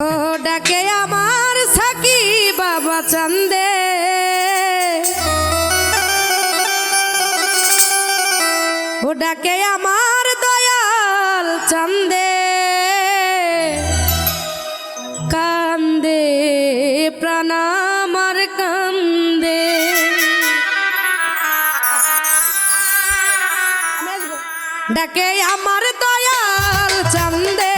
ও ডাকে আমার সাকি বাবা চান্দে। ও ডাকে আমার দয়াল চান্দে। কান্দে, প্রাণ আমার কান্দে। ডাকে আমার দয়াল চান্দে।